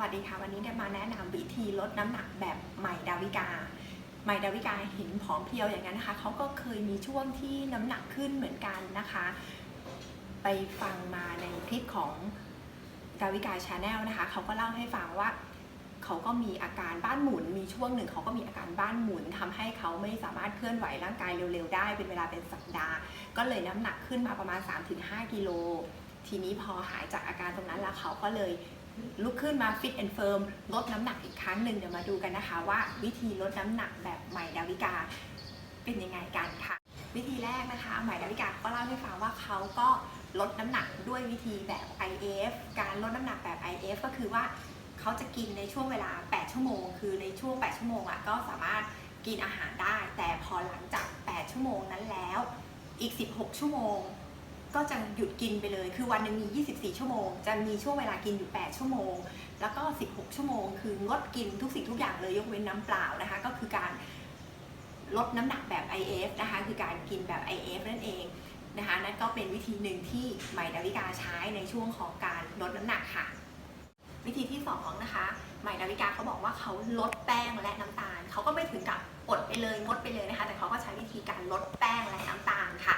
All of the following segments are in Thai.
วัสดีค่ะ วันนี้ได้มาแนะนำวิธีลดน้ำหนักแบบใหม่ดาวิกา ใหม่ดาวิกาเห็นผอมเพรียวอย่างนั้นนะคะเขาก็เคยมีช่วงที่น้ำหนักขึ้นเหมือนกันนะคะ ไปฟังมาในคลิปของดาวิกาชาแนลนะคะเขาก็เล่าให้ฟังว่าเขาก็มีอาการบ้านหมุน มีช่วงหนึ่งเขาก็มีอาการบ้านหมุนทำให้เขาไม่สามารถเคลื่อนไหวร่างกายเร็วๆได้เป็นเวลาเป็นสัปดาห์ ก็เลยน้ำหนักขึ้นมาประมาณ 3-5 กิโลทีนี้พอหายจากอาการตรงนั้นแล้วเขาก็เลย ลุกขึ้นมาฟิตแอนด์เฟิร์มลดน้ำหนักอีกครั้งหนึ่งเดี๋ยวมาดูกันนะคะว่าวิธีลดน้ำหนักแบบใหม่ดาวิกาเป็นยังไงกันค่ะ วิธีแรกนะคะใหม่ดาวิกาก็เล่าให้ฟังว่าเขาก็ลดน้ำหนักด้วยวิธีแบบ IF การลดน้ำหนักแบบ IF ก็คือว่าเขาจะกินในช่วงเวลา 8 ชั่วโมง คือในช่วง 8 ชั่วโมงอะก็สามารถกินอาหารได้ แต่พอหลังจาก 8 ชั่วโมงนั้นแล้ว อีก 16 ชั่วโมง ก็จะหยุดกินไปเลย คือวันหนึงมี 24 ชั่วโมง จะมีช่วงเวลากินอยู่ 8 ชั่วโมง แล้วก็ 16 ชั่วโมง คืองดกินทุกสิ่งทุกอย่างเลยยกเว้นน้ำเปล่านะคะ ก็คือการลดน้ำหนักแบบ IF นะคะ คือการกินแบบ IF นั่นเองนะคะ นั่นก็เป็นวิธีหนึ่งที่ใหม่ดาวิกาใช้ในช่วงของการลดน้ำหนักค่ะ วิธีที่สองนะคะ ใหม่ดาวิกาเขาบอกว่าเขาลดแป้งและน้ำตาล เขาก็ไม่ถึงกับอดไปเลยงดไปเลยนะคะ แต่เขาก็ใช้วิธีการลดแป้งและน้ำตาลค่ะ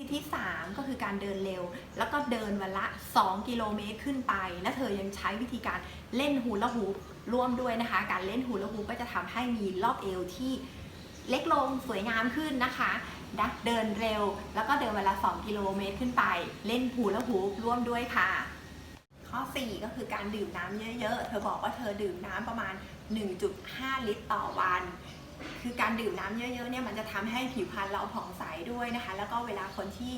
วิธีที่ 3 ก็คือการเดินเร็ว แล้วก็เดินวันละ 2 กิโลเมตรขึ้นไป และเธอยังใช้วิธีการเล่นฮูลาฮูปร่วมด้วยนะคะ การเล่นฮูลาฮูปก็จะทำให้มีรอบเอวที่เล็กลงสวยงามขึ้นนะคะนะเดินเร็ว แล้วก็เดินวันละ 2 กิโลเมตรขึ้นไป เล่นฮูลาฮูปร่วมด้วยค่ะ ข้อ 4 ก็คือการดื่มน้ำเยอะๆ เธอบอกว่าเธอดื่มน้ำประมาณ 1.5 ลิตรต่อวันคือการดื่มน้ำเยอะๆเนี่ยมันจะทำให้ผิวพรรณเราผ่องใสด้วยนะคะ แล้วก็เวลาคนที่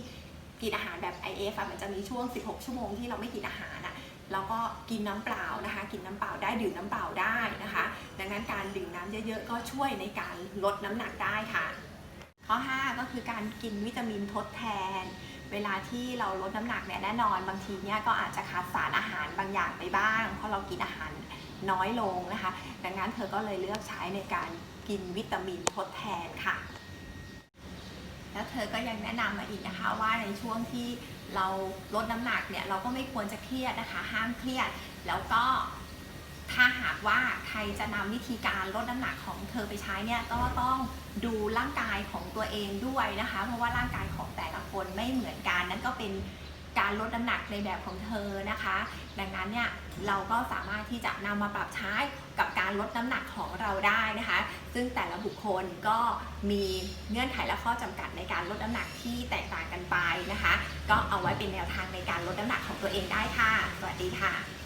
กินอาหารแบบ IF อะมันจะมีช่วง 16 ชั่วโมงที่เราไม่กินอาหารอะเราก็กินน้ำเปล่านะคะ กินน้ำเปล่าได้ดื่มน้ำเปล่าได้นะคะ ดังนั้นการดื่มน้ำเยอะๆ ก็ช่วยในการลดน้ำหนักได้ค่ะ ข้อ 5 ก็คือการกินวิตามินทดแทน เวลาที่เราลดน้ำหนักเนี่ยแน่นอนบางทีเนี่ยก็อาจจะขาดสารอาหารบางอย่างไปบ้าง เพราะเรากินอาหารน้อยลงนะคะ ดังนั้นเธอก็เลยเลือกใช้ในการกินวิตามินทดแทนค่ะ แล้วเธอก็ยังแนะนำมาอีกนะคะว่าในช่วงที่เราลดน้ำหนักเนี่ยเราก็ไม่ควรจะเครียดนะคะห้ามเครียด แล้วก็ถ้าหากว่าใครจะนำวิธีการลดน้ำหนักของเธอไปใช้เนี่ยก็ต้องดูร่างกายของตัวเองด้วยนะคะ เพราะว่าร่างกายของแต่ละคนไม่เหมือนกันนั่นก็เป็น การลดน้ำหนักในแบบของเธอนะคะ ดังนั้นเนี่ยเราก็สามารถที่จะนำมาปรับใช้กับการลดน้ำหนักของเราได้นะคะ ซึ่งแต่ละบุคคลก็มีเงื่อนไขและข้อจำกัดในการลดน้ำหนักที่แตกต่างกันไปนะคะ ก็เอาไว้เป็นแนวทางในการลดน้ำหนักของตัวเองได้ค่ะ สวัสดีค่ะ